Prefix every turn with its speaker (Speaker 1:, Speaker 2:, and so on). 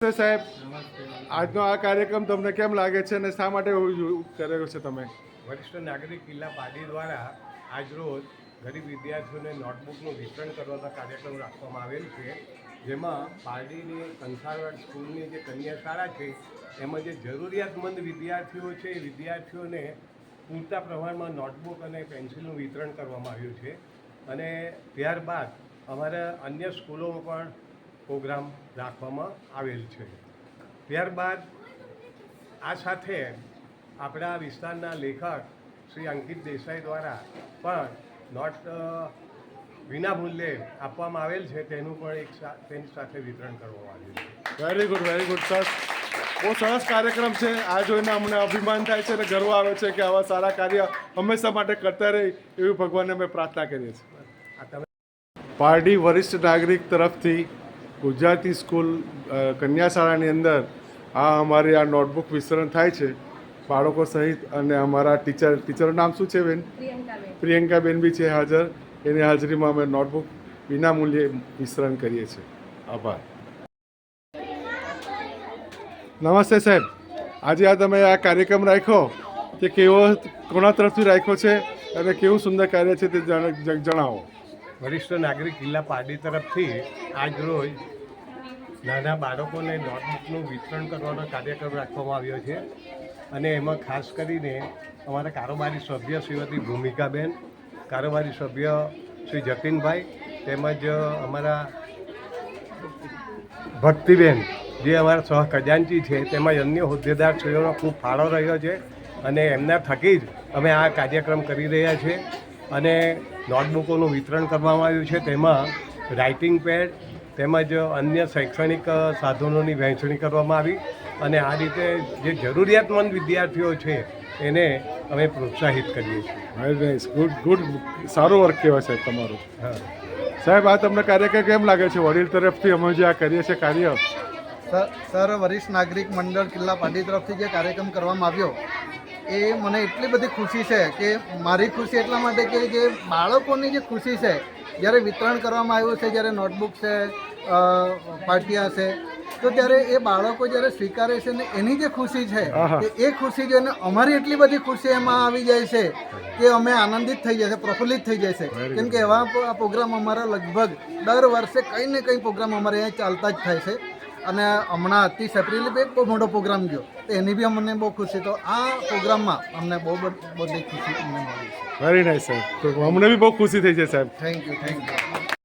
Speaker 1: સાહેબ. આજનો આ કાર્યક્રમ તમને કેમ લાગે છે અને શા માટે કર્યો છે તમે?
Speaker 2: વરિષ્ઠ નાગરિક કિલ્લા પાડી દ્વારા આજરોજ ગરીબ વિદ્યાર્થીઓને નોટબુકનું વિતરણ કરવાનો કાર્યક્રમ રાખવામાં આવેલ છે. જેમાં પારડીની કંસારવાડ સ્કૂલની જે કન્યા શાળા છે, એમાં જે જરૂરિયાતમંદ વિદ્યાર્થીઓ છે, એ વિદ્યાર્થીઓને પૂરતા પ્રમાણમાં નોટબુક અને પેન્સિલનું વિતરણ કરવામાં આવ્યું છે. અને ત્યારબાદ અમારા અન્ય સ્કૂલોમાં પણ પ્રોગ્રામ રાખવામાં આવેલ છે. ત્યારબાદ આ સાથે આપણા વિસ્તારના લેખક શ્રી અંકિત દેસાઈ દ્વારા પણ નોટ વિના મૂલ્યે આપવામાં આવેલ છે. તેનું પણ એક તેની સાથે વિતરણ કરવામાં આવ્યું છે.
Speaker 1: Very good very good sir બહુ સરસ કાર્યક્રમ છે. આ જોઈને અમને અભિમાન થાય છે અને ગર્વ આવે છે કે આવા સારા કાર્ય હંમેશા માટે કરતા રહે એવી ભગવાનને અમે પ્રાર્થના કરીએ છીએ. પાર્ટી વરિષ્ઠ નાગરિક તરફથી ગુજરાતી સ્કૂલ કન્યાશાળાની કન્યા શાળાની અંદર આ અમારી આ નોટબુક વિતરણ થાય છે. બાળકો સહિત અને અમારા ટીચર ટીચરનું નામ શું છે બેન?
Speaker 3: પ્રિયંકાબેન
Speaker 1: પ્રિયંકાબેન બી છે હાજર. એની હાજરીમાં અમે નોટબુક વિનામૂલ્યે વિતરણ કરીએ છીએ. આભાર. નમસ્તે સાહેબ. આજે આ તમે આ કાર્યક્રમ રાખ્યો? તે કેવો કોના તરફથી રાખ્યો છે? અને કેવું સુંદર કાર્ય છે તે જણાવો.
Speaker 2: વરિષ્ઠ નાગરિક કિલ્લા પારડી તરફથી આજ રોજ નાના બાળકોને નોટબુકનું વિતરણ કરવાનો કાર્યક્રમ રાખવામાં આવ્યો છે. અને એમાં ખાસ કરીને અમારા કારોબારી સભ્ય શ્રીમતી ભૂમિકાબેન, કારોબારી સભ્ય શ્રી જતીનભાઈ તેમજ અમારા ભક્તિબેન જે અમારા સહ ખજાનચી છે તેમજ અન્ય હોદ્દેદાર શ્રીઓનો ખૂબ ફાળો રહ્યો છે. અને એમના થકી જ અમે આ કાર્યક્રમ કરી રહ્યા છીએ અને નોટબુકોનું વિતરણ કરવામાં આવ્યું છે. તેમાં રાઇટિંગ પેડ તેમજ અન્ય શૈક્ષણિક સાધનોની વહેંચણી કરવામાં આવી અને આ રીતે જે જરૂરિયાતમંદ વિદ્યાર્થીઓ છે એને અમે પ્રોત્સાહિત કરીએ છીએ.
Speaker 1: ગુડ ગુડ સારું વર્ક કહેવાય સાહેબ તમારું.
Speaker 2: હા.
Speaker 1: સાહેબ આ તમને કાર્યક્રમ કેમ લાગે છે? વડીલ તરફથી અમે જે આ કરીએ છીએ કાર્ય.
Speaker 4: સર સર વરિષ્ઠ નાગરિક મંડળ કિલ્લા પાટી તરફથી જે કાર્યક્રમ કરવામાં આવ્યો એ મને એટલી બધી ખુશી છે કે મારી ખુશી એટલા માટે કે જે બાળકોની જે ખુશી છે જ્યારે વિતરણ કરવામાં આવ્યું છે જ્યારે નોટબુક છે પાટિયા છે તો ત્યારે એ બાળકો જ્યારે સ્વીકારે છે ને એની જે ખુશી છે કે એ ખુશી જોઈને અમારી એટલી બધી ખુશી એમાં આવી જાય છે કે અમે આનંદિત થઈ જાય છે પ્રફુલ્લિત થઈ જાય છે કેમ કે એવા પ્રોગ્રામ અમારા લગભગ દર વર્ષે કંઈ ને કંઈ પ્રોગ્રામ અમારે અહીંયા ચાલતા જ થાય છે. અને હમણાં ત્રીસ એપ્રિલે બી બહુ મોટો પ્રોગ્રામ ગયો. તો એની બી અમને બહુ ખુશી. તો આ પ્રોગ્રામમાં અમને બહુ બધ- બધી ખુશી અમને મળી છે.
Speaker 1: વેરી નાઇસ સાહેબ તો અમને બી બહુ ખુશી થઈ છે સાહેબ.
Speaker 4: Thank you thank you